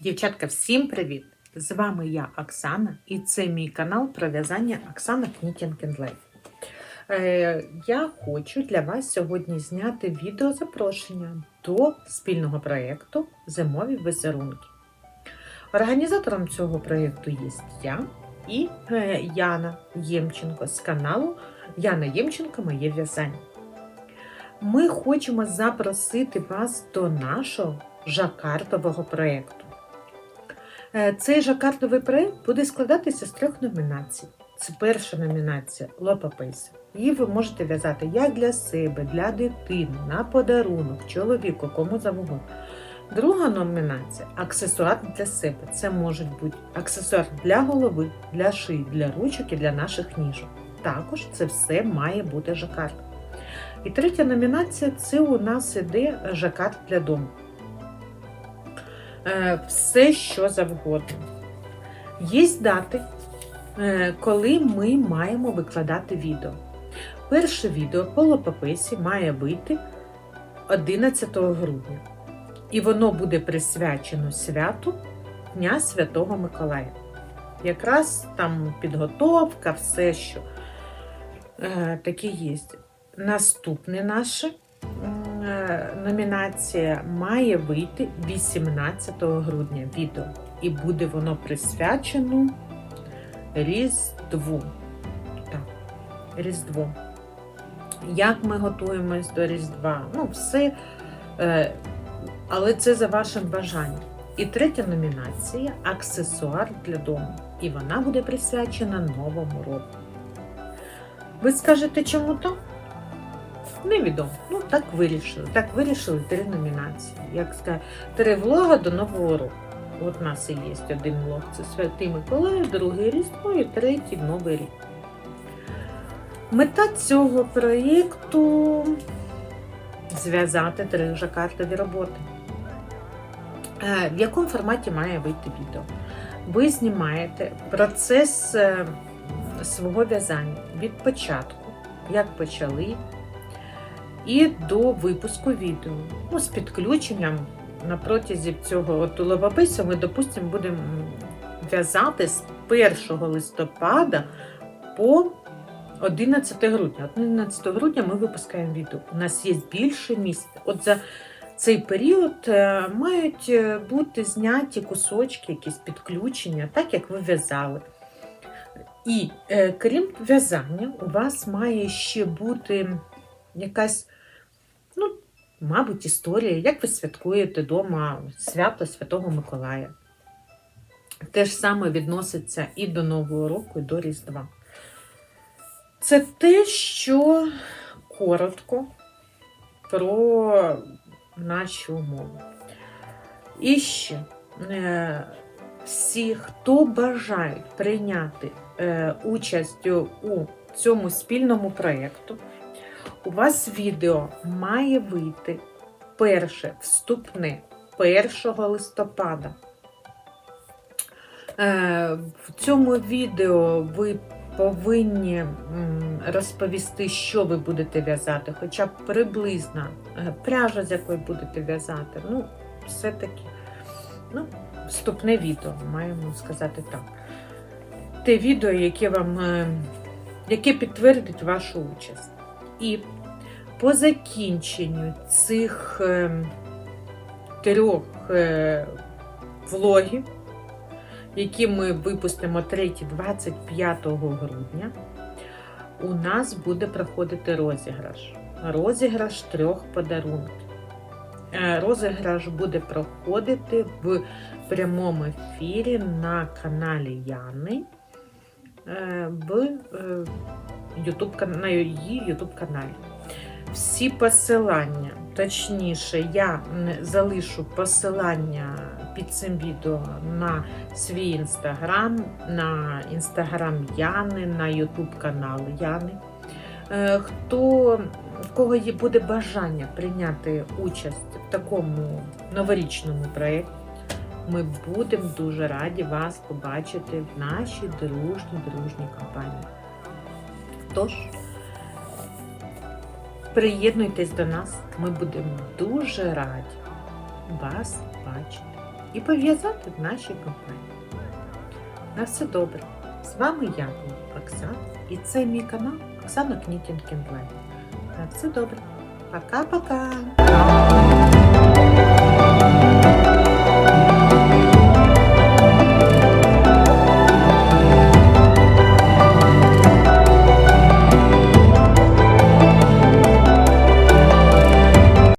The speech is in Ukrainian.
Дівчатка, всім привіт! З вами я, Оксана, і це мій канал про в'язання Оксана Life. Е, я хочу для вас сьогодні зняти відео запрошення до спільного проєкту Зимові візерунки. Організатором цього проєкту є я і е, Яна Ємченко з каналу Яна Ємченко Моє в'язання. Ми хочемо запросити вас до нашого жакартового проєкту. Е, Цей жакартовий проєкт буде складатися з трьох номінацій. Це перша номінація лопаписи. Її ви можете в'язати як для себе, для дитини, на подарунок, чоловіку, кому завгодно. Друга номінація аксесуар для себе. Це можуть бути аксесуар для голови, для шиї, для ручок і для наших ніжок. Також це все має бути жакард. І третя номінація це у нас іде жакард для дому. Е, Все, що завгодно. Є дати, е, коли ми маємо викладати відео. Перше відео по лопописі має вийти 11 грудня. І воно буде присвячено святу Дня Святого Миколая. Якраз там підготовка, все, що е, таке є. Наступне наше номінація має вийти 18 грудня відео. І буде воно присвячено Різдву. Так, Різдву. Як ми готуємось до Різдва? Ну, все. Е, але це за вашим бажанням. І третя номінація аксесуар для дому. І вона буде присвячена Новому року. Ви скажете, чому так? Невідомо. Ну, так вирішили. Так вирішили три номінації. Як сказати, три влога до Нового року. От у нас і є один влог. Це Святий Миколай, другий Різдво і третій Новий рік. Мета цього проєкту зв'язати три жакартові роботи. Е, В якому форматі має вийти відео? Ви знімаєте процес е, свого в'язання від початку, як почали, і до випуску відео. Ну, з підключенням на протязі цього от ловопису ми, допустимо, будемо в'язати з 1 листопада по 11 грудня. 11 грудня ми випускаємо відео. У нас є більше місяця. От за цей період е, мають е, бути зняті кусочки, якісь підключення, так як ви в'язали. І е, крім в'язання, у вас має ще бути якась, ну, мабуть, історія, як ви святкуєте вдома свято Святого Миколая. Те ж саме відноситься і до Нового року, і до Різдва. Це те, що коротко про наші умови. І ще е, всі, хто бажають прийняти е, участь у цьому спільному проєкту, у вас відео має вийти перше вступне 1 листопада. Е, В цьому відео ви повинні розповісти, що ви будете в'язати, хоча б приблизно е, пряжа, з якої будете в'язати. Ну, все-таки ну, вступне відео, маємо сказати так. Те відео, яке вам е, яке підтвердить вашу участь. І по закінченню цих е, трьох е, влогів, які ми випустимо 3-25 грудня, у нас буде проходити розіграш. Розіграш трьох подарунків. Е, Розіграш буде проходити в прямому ефірі на каналі Яни в е, YouTube, на її YouTube каналі. Всі посилання, точніше, я залишу посилання під цим відео на свій інстаграм, на інстаграм Яни, на Ютуб канал Яни. Е, Хто в кого є буде бажання прийняти участь в такому новорічному проєкті, ми будемо дуже раді вас побачити в нашій дружній дружній компанії. Тож, приєднуйтесь до нас, ми будемо дуже раді вас бачити і пов'язати в нашій компанії. На все добре. З вами я Оксана, і це мій канал Оксана Кнітінг Онлайн. На все добре. Пока-пока!